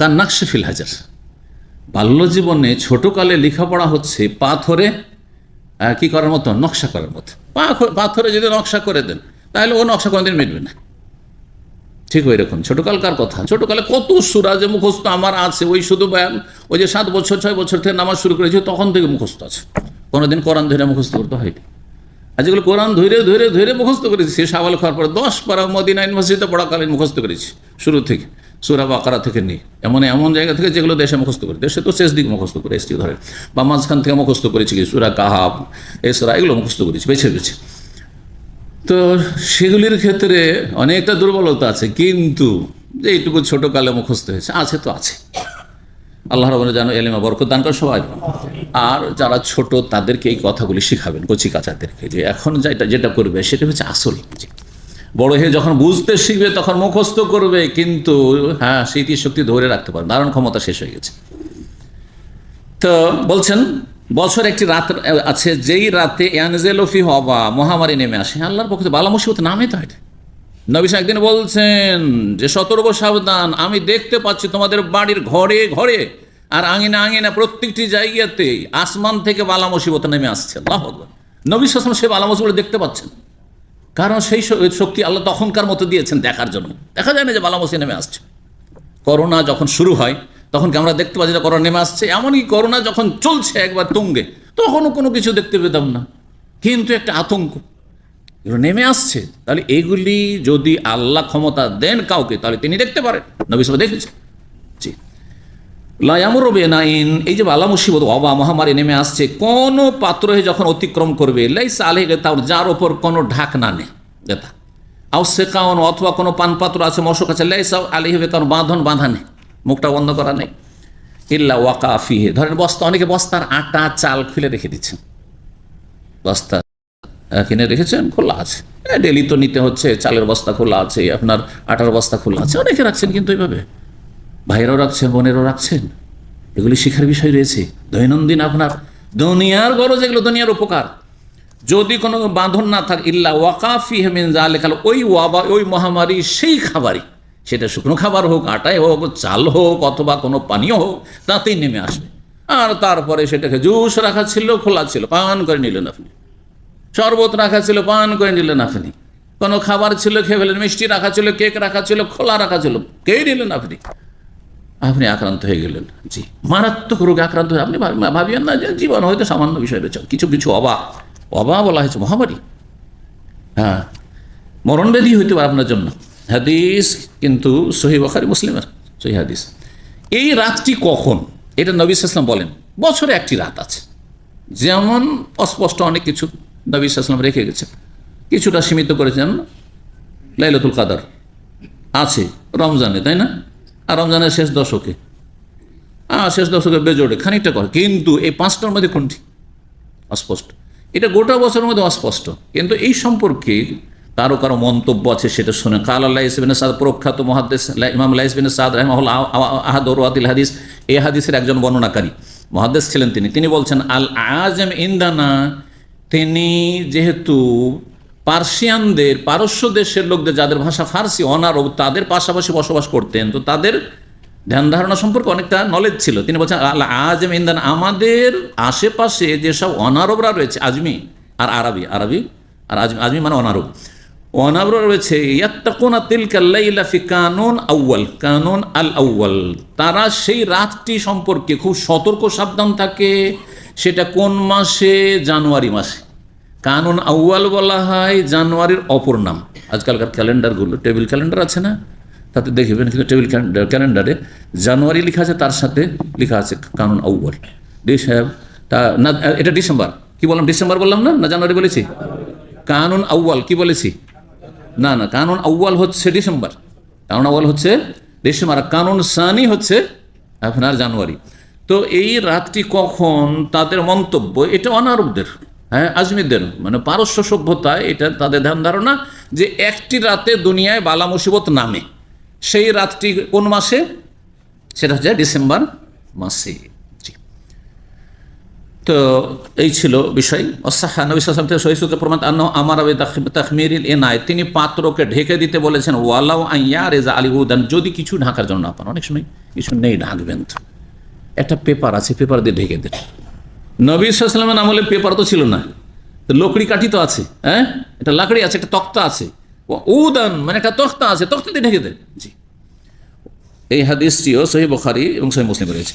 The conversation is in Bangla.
তার নাকশে ফিল হাজার। বাল্যজীবনে ছোটকালে লেখাপড়া হচ্ছে পাথরে কি করার মতো? নকশা করার মতো। পাথরে যদি নকশা করে দেন, তাহলে ও নকশা কোনোদিন মিটবে না। ঠিক ওই রকম। ছোটকালকার কথা। ছোটকালে কত সুরা যে মুখস্থ আমার আছে, ওই শুধু ব্যায়াম ওই যে সাত বছর, ছয় বছর থেকে নামাজ শুরু করেছি, তখন থেকে মুখস্থ আছে। কোনোদিন কোরআন ধরে মুখস্থ করতে হয়নি। যেগুলো কোরআন ধরে ধরে ধরে মুখস্থ করেছি। সে সাবাল খাওয়ার পর দশ পারা মদিনা ইউনিভার্সিটিতে পড়াকালীন মুখস্থ করেছি, শুরু থেকে। সুরা বাকারা থেকে নিয়ে এমন এমন জায়গা থেকে যেগুলো দেশে মুখস্থ করে দেশে তো শেষ দিক মুখস্থ করে এসছি ধরে বা মাঝখান থেকে মুখস্থ করেছি কি? সুরা কাহাব এ সুরা এগুলো মুখস্থ করেছি, বেছে বেছে। তো সেগুলির ক্ষেত্রে অনেকটা দুর্বলতা আছে। কিন্তু যে এইটুকু ছোটোকালে মুখস্থ হয়েছে, আছে তো আছে। আল্লাহ রবনে যেন এলেমা বরকত দান করে সবাই। আর যারা ছোট, তাদেরকে এই কথাগুলি শিখাবেন, কচি কাচাদেরকে, যে এখন যেটা যেটা করবে, সেটা হচ্ছে আসল বড় হয়ে যখন বুঝতে শিখবে, তখন মুখস্থ করবে, কিন্তু হ্যাঁ স্মৃতিশক্তি ধরে রাখতে পারবে, ধারণ ক্ষমতা শেষ হয়ে গেছে। তো বলছেন, বছর একটি রাত আছে, যেই রাতে ইয়ানজেলফি হবা মহামারী নেমে আসে, আল্লাহর পক্ষে বালা মুসিবত নামে তো এটা। নবী সাহেব একদিন বলছেন যে সতর্ক সাবধান, আমি দেখতে পাচ্ছি তোমাদের বাড়ির ঘরে ঘরে, আর আঙিনা আঙিনা প্রত্যেকটি জায়গাতে আসমান থেকে বালা মুসিবত নেমে আসছে। আল্লাহ আকবার। নবী সাসম সে বালা মুসিবত দেখতে পাচ্ছেন। কারণ সেই শক্তি আল্লাহ তখনকার মতো দিয়েছেন দেখার জন্য। দেখা যায় না যে বালা মুসি নেমে আসছে। করোনা যখন শুরু হয়, তখন আমরা দেখতে পাচ্ছি যে করোনা নেমে আসছে? এমনকি করোনা যখন চলছে একবার তুঙ্গে, তখনও কোনো কিছু দেখতে পেতাম না। কিন্তু একটা আতঙ্ক। এগুলো নেমে আসছে। তাহলে এগুলি যদি আল্লাহ ক্ষমতা দেন কাউকে, তাহলে তিনি দেখতে পারেন। নবী সাহেব দেখেছেন। জি। লায়ামুরবে নাইন এই যে বালা মুসিবত অবা মহামারী নেমে আসছে, কোন পাত্র হয়ে যখন অতিক্রম করবে, লাইস আলে তার যার ওপর কোনো ঢাক না নেই। যেটা আও সেকাউন, অথবা কোনো পান পাত্র আছে, মশক আছে, লাইস আলি হবে কারণ বাঁধন বাঁধা নেই, মুখটা বন্ধ করা নেই। ইল্লা ওয়াকা ফিহে। ধরেন বস্তা, অনেকে বস্তার আটা, চাল খুলে রেখে দিচ্ছেন। বস্তা কিনে রেখেছেন, খোলা আছে। ডেলি তো নিতে হচ্ছে, চালের বস্তা খোলা আছে, আপনার আটার বস্তা খোলা আছে, অনেকে রাখছেন কিন্তু এইভাবে ভাইরাও রাখছেন, বোনেরও রাখছেন। এগুলি শিখার বিষয় রয়েছে। দৈনন্দিন আপনার দুনিয়ার গরজ, এগুলো দুনিয়ার উপকার। যদি কোনো বাঁধন না থাকে, ইল্লা ওয়াকাফি হেমিন যা লেখাল ওই ওয়াবা, ওই মহামারী, সেই খাবারই। সেটা শুকনো খাবার হোক, আটাই হোক, চাল হোক, অথবা কোনো পানীয় হোক, তাতেই নেমে আসবে। আর তারপরে সেটাকে জুস রাখা ছিল, খোলা ছিল, পান করে নিলেন আপনি। শরবত রাখা ছিল, পান করে নিলেন আপনি। কোনো খাবার ছিল, খেয়ে ফেলেন, মিষ্টি রাখা ছিল, কেক রাখা ছিল, খোলা রাখা ছিল খেয়ে নিলেন আপনি? আপনি আক্রান্ত হয়ে গেলেন। জি, মারাত্মক রোগে আক্রান্ত হয়ে আপনি ভাব- ভাবিয়েন না যে জীবন হয়তো সামান্য বিষয় রয়েছে। কিছু কিছু অবা অবা বলা হয়েছে, মহামারী। হ্যাঁ মরণব্যাধি হইতে পারে আপনার জন্য। হাদিস কিন্তু সহি বখারি, মুসলিমের সহি হাদিস। এই রাতটি কখন? এটা নবী ইসলাম বলেন, বছরে একটি রাত আছে। যেমন অস্পষ্ট অনেক কিছু। নবী ইসলাম রেখে গেছেন কিছুটা সীমিত করেছেন লাইলাতুল কাদার। আছে, রমজানে, তাই না? আর রমজানের শেষ দশকে। শেষ দশকে বেজোড়ে খানিকটা করে কিন্তু এই পাঁচটার মধ্যে কোনটি? অস্পষ্ট। এটা গোটা বছরের মধ্যে অস্পষ্ট। কিন্তু এই সম্পর্কে কারও কারও মন্তব্য আছে, সেটা শুনে কাল আল্লাহ ইসবিন সাদ প্রখ্যাত মহাদ্দেশ ইমাম আল্লাহ ইসবিন সাদ রহমাহুল আহাদ ওরাতিল হাদিস এ হাদিসের একজন বর্ণনাকারী। মহাদ্দেশ ছিলেন তিনি। তিনি বলছেন আল আজম ইন্দানা তিনি যেহেতু পার্সিয়ানদের, পারস্য দেশের লোকদের, যাদের ভাষা ফার্সি, অনারব, তাদের পাশাপাশি বসবাস করতেন, তো তাদের ধ্যান ধারণা সম্পর্কে অনেকটা নলেজ ছিল। তিনি বলছেন, আল আজম ইন্দান আমাদের আশেপাশে যেসব অনারবরা রয়েছে আজমি আর আরবি আরবি আর আজমি আজমি মানে অনারব, অনারবরা রয়েছে কানুন আউয়াল কানুন আল তারা সেই রাতটি সম্পর্কে খুব সতর্ক সাবধান থাকে সেটা কোন মাসে? জানুয়ারি মাসে। কানুন আউয়াল বলা হয় জানুয়ারির অপর নাম। আজকালকার ক্যালেন্ডারগুলো, টেবিল ক্যালেন্ডার আছে না? তাতে দেখবেন কিন্তু টেবিল ক্যালেন্ডার, ক্যালেন্ডারে জানুয়ারি লেখা আছে, তার সাথে লেখা আছে কানুন আউয়াল। ডিস তা না, এটা ডিসেম্বর। কি বললাম, ডিসেম্বর বললাম না? না জানুয়ারি বলেছি? কানুন আউয়াল, কি বলেছি? না না, কানুন আউয়াল হচ্ছে ডিসেম্বর। কানুন আউয়াল হচ্ছে ডিসেম্বর কানুন সানি হচ্ছে আপনার জানুয়ারি। তো এই রাতটি কখন তাদের মন্তব্য, এটা অনারবদের হ্যাঁ আজমিরদের মানে পারস্য সভ্যতায় এটা তাদের ধ্যান ধারণা যে একটি রাতে দুনিয়ায় বালা মুসিবত নামে। সেই রাতটি কোন মাসে? সেটা হচ্ছে ডিসেম্বর মাসে। তো এই ছিল বিষয়। অসাহা, নবী থেকে সহি সূত্রে প্রমাণ আন্ন আমার তাহমিরিল এনায় তিনি পাত্রকে ঢেকে দিতে বলেছেন, ওয়ালাউ আইয়া রেজা আলী উদান যদি কিছু ঢাকার জন্য না পান। অনেক সময় কিছু নেই ঢাকবেন তো। একটা পেপার আছে, পেপার দিয়ে ঢেকে দেন নবী সাল্লামের আমলে পেপার তো ছিল না। লকড়ি কাঠি তো আছে হ্যাঁ? একটা লাকড়ি আছে, একটা তক্তা আছে। উদান মানে একটা তক্তা আছে, তক্তা দিয়ে ঢেকে দেন জি। এই হাদিসটিও সহি বখারি এবং সহি মুসলিম রয়েছে।